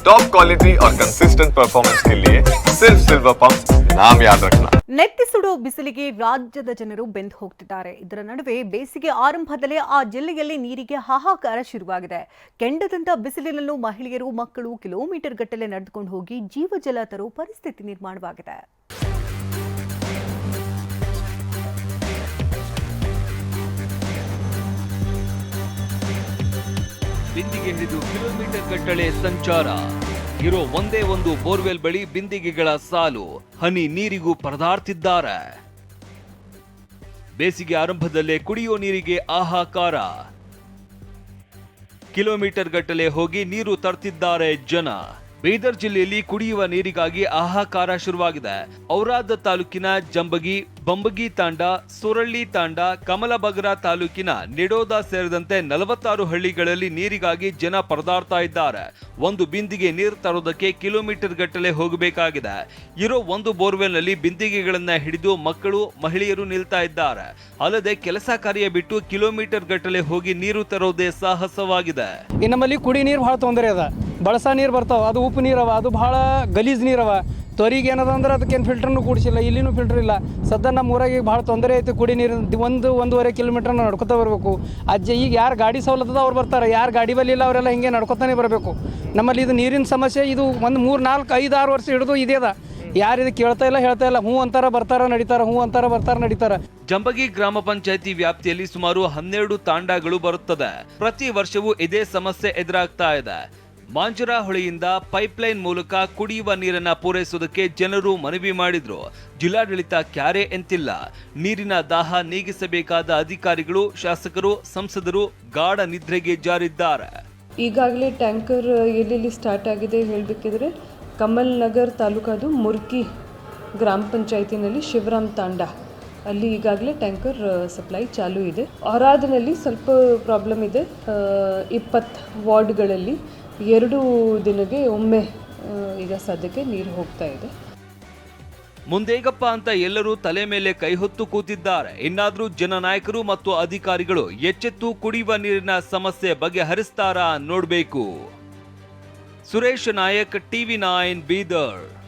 Top quality और consistent performance के लिए सिर्फ सिल्वर पंप नाम याद रखना ನೆತ್ತಿ ಸುಡೋ ಬಿಸಿಲಿಗೆ ರಾಜ್ಯದ ಜನರು ಬೆಂದು ಹೋಗ್ತಿದ್ದಾರೆ ಇದರ ನಡುವೆ ಬೇಸಿಗೆ ಆರಂಭದಲ್ಲೇ ಆ ಜಿಲ್ಲೆಯಲ್ಲಿ ನೀರಿಗೆ ಹಾಹಾಕಾರ ಶುರುವಾಗಿದೆ ಕೆಂಡದಂತ ಬಿಸಿಲಿನಲ್ಲೂ ಮಹಿಳೆಯರು ಮಕ್ಕಳು ಕಿಲೋಮೀಟರ್ ಗಟ್ಟಲೆ ನಡೆದುಕೊಂಡು ಹೋಗಿ ಜೀವಜಲ ತರೋ ಪರಿಸ್ಥಿತಿ ನಿರ್ಮಾಣವಾಗಿದೆ ಬಿಂದಿಗೆ ಹಿಡಿದು ಕಿಲೋಮೀಟರ್ ಗಟ್ಟಲೆ ಸಂಚಾರ. ಇರೋ ಒಂದೇ ಒಂದು ಬೋರ್ವೆಲ್ ಬಳಿ ಬಿಂದಿಗೆಗಳ ಸಾಲು, ಹನಿ ನೀರಿಗೂ ಪರದಾಡ್ತಿದ್ದಾರೆ. ಬೇಸಿಗೆ ಆರಂಭದಲ್ಲೇ ಕುಡಿಯೋ ನೀರಿಗೆ ಆಹಾಕಾರ ಕಿಲೋಮೀಟರ್ ಗಟ್ಟಲೆ ಹೋಗಿ ನೀರು ತರ್ತಿದ್ದಾರೆ ಜನ. ಬೀದರ್ ಜಿಲ್ಲೆಯಲ್ಲಿ ಕುಡಿಯುವ ನೀರಿಗಾಗಿ ಹಾಹಾಕಾರ ಶುರುವಾಗಿದೆ. ಔರಾದ ತಾಲೂಕಿನ ಜಂಬಗಿ, ಬಂಬಗಿ ತಾಂಡ, ಸುರಳ್ಳಿ ತಾಂಡ, ಕಮಲಬಗರ ತಾಲೂಕಿನ ನಿಡೋದ ಸೇರಿದಂತೆ ನಲವತ್ತಾರು ಹಳ್ಳಿಗಳಲ್ಲಿ ನೀರಿಗಾಗಿ ಜನ ಪರದಾಡ್ತಾ ಇದ್ದಾರೆ. ಒಂದು ಬಿಂದಿಗೆ ನೀರು ತರೋದಕ್ಕೆ ಕಿಲೋಮೀಟರ್ ಗಟ್ಟಲೆ ಹೋಗಬೇಕಾಗಿದೆ. ಇರೋ ಒಂದು ಬೋರ್ವೆಲ್ನಲ್ಲಿ ಬಿಂದಿಗೆಗಳನ್ನ ಹಿಡಿದು ಮಕ್ಕಳು, ಮಹಿಳೆಯರು ನಿಲ್ತಾ ಇದ್ದಾರೆ. ಅಲ್ಲದೆ ಕೆಲಸ ಕಾರ್ಯ ಬಿಟ್ಟು ಕಿಲೋಮೀಟರ್ ಗಟ್ಟಲೆ ಹೋಗಿ ನೀರು ತರೋದೇ ಸಾಹಸವಾಗಿದೆ. ನಮ್ಮಲ್ಲಿ ಕುಡಿ ನೀರು ಬಹಳ ತೊಂದರೆ ಅದ. ಬಳಸ ನೀರು ಬರ್ತಾವ. ಅದು ಉಪ್ಪು ನೀರವ, ಅದು ಭಾಳ ಗಲೀಜ್ ನೀರವ. ತೊರಿಗೆ ಏನದ ಅಂದ್ರೆ ಅದಕ್ಕೇನು ಫಿಲ್ಟರ್ನು ಕೂಡಿಸಿಲ್ಲ, ಇಲ್ಲಿನೂ ಫಿಲ್ಟರ್ ಇಲ್ಲ. ಸದ್ಯ ನಮ್ಮ ಊರಾಗ ಭಾಳ ತೊಂದರೆ ಐತಿ ಕುಡಿ ನೀರು ಒಂದು, ಒಂದೂವರೆ ಕಿಲೋಮೀಟರ್ ನಡ್ಕೊತಾ ಬರಬೇಕು. ಅಜ್ಜ ಈಗ ಯಾರು ಗಾಡಿ ಸವಲತ್ತದ ಅವ್ರು ಬರ್ತಾರೆ, ಯಾರು ಗಾಡಿ ಬಲ್ಲಿ ಇಲ್ಲ ಅವರೆಲ್ಲ ಹಿಂಗೆ ನಡ್ಕೊತಾನೆ ಬರಬೇಕು. ನಮ್ಮಲ್ಲಿ ಇದು ನೀರಿನ ಸಮಸ್ಯೆ, ಇದು ಒಂದು ಮೂರು, ನಾಲ್ಕು, ಐದು, ಆರು ವರ್ಷ ಹಿಡಿದು ಇದೇ ಅದ. ಯಾರು ಇದು ಕೇಳ್ತಾ ಇಲ್ಲ, ಹೇಳ್ತಾ ಇಲ್ಲ ಹ್ಞೂ ಅಂತಾರ ಬರ್ತಾರ, ನಡೀತಾರ ಹ್ಞೂ ಅಂತಾರ ಬರ್ತಾರ, ನಡೀತಾರ. ಜಂಬಗಿ ಗ್ರಾಮ ಪಂಚಾಯತಿ ವ್ಯಾಪ್ತಿಯಲ್ಲಿ ಸುಮಾರು ಹನ್ನೆರಡು ತಾಂಡಗಳು ಬರುತ್ತದೆ. ಪ್ರತಿ ವರ್ಷವೂ ಇದೇ ಸಮಸ್ಯೆ ಎದುರಾಗ್ತಾ ಇದೆ. ಮಾಂಜರಾ ಹೊಳೆಯಿಂದ ಪೈಪ್ಲೈನ್ ಮೂಲಕ ಕುಡಿಯುವ ನೀರನ್ನ ಪೂರೈಸುವುದಕ್ಕೆ ಜನರು ಮನವಿ ಮಾಡಿದ್ರು. ಜಿಲ್ಲಾಡಳಿತ ಕ್ಯಾರೆ ಎಂತಿಲ್ಲ ನೀರಿನ ದಾಹ ನೀಗಿಸಬೇಕಾದ ಅಧಿಕಾರಿಗಳು, ಶಾಸಕರು, ಸಂಸದರು ಗಾಢ ನಿದ್ರೆಗೆ ಜಾರಿದ್ದಾರೆ. ಈಗಾಗಲೇ ಟ್ಯಾಂಕರ್ ಎಲ್ಲೆಲ್ಲಿ ಸ್ಟಾರ್ಟ್ ಆಗಿದೆ ಹೇಳಬೇಕಿದ್ರೆ ಕಮಲ್ ನಗರ್ ತಾಲೂಕಾದು ಮುರ್ಕಿ ಗ್ರಾಮ ಪಂಚಾಯತಿನಲ್ಲಿ ಶಿವರಾಮ್ ತಾಂಡ. ಅಲ್ಲಿ ಈಗಾಗಲೇ ಟ್ಯಾಂಕರ್ ಸಪ್ಲೈ ಚಾಲೂ ಇದೆ. ಹೊರಾದಿನಲ್ಲಿ ಸ್ವಲ್ಪ ಪ್ರಾಬ್ಲಮ್ ಇದೆ. ಇಪ್ಪತ್ತು ವಾರ್ಡ್ಗಳಲ್ಲಿ ಎರಡು ದಿನಕ್ಕೆ ಒಮ್ಮೆ ಈಗ ಸದ್ಯಕ್ಕೆ ನೀರು ಹೋಗ್ತಾ ಇದೆ. ಮುಂದೇಗಪ್ಪ ಅಂತ ಎಲ್ಲರೂ ತಲೆ ಮೇಲೆ ಕೈ ಹೊತ್ತು ಕೂತಿದ್ದಾರೆ. ಇನ್ನಾದರೂ ಜನನಾಯಕರು ಮತ್ತು ಅಧಿಕಾರಿಗಳು ಎಚ್ಚೆತ್ತು ಕುಡಿಯುವ ನೀರಿನ ಸಮಸ್ಯೆ ಬಗೆಹರಿಸ್ತಾರಾ ನೋಡಬೇಕು. Suresh Nayak, TV nine Bidar.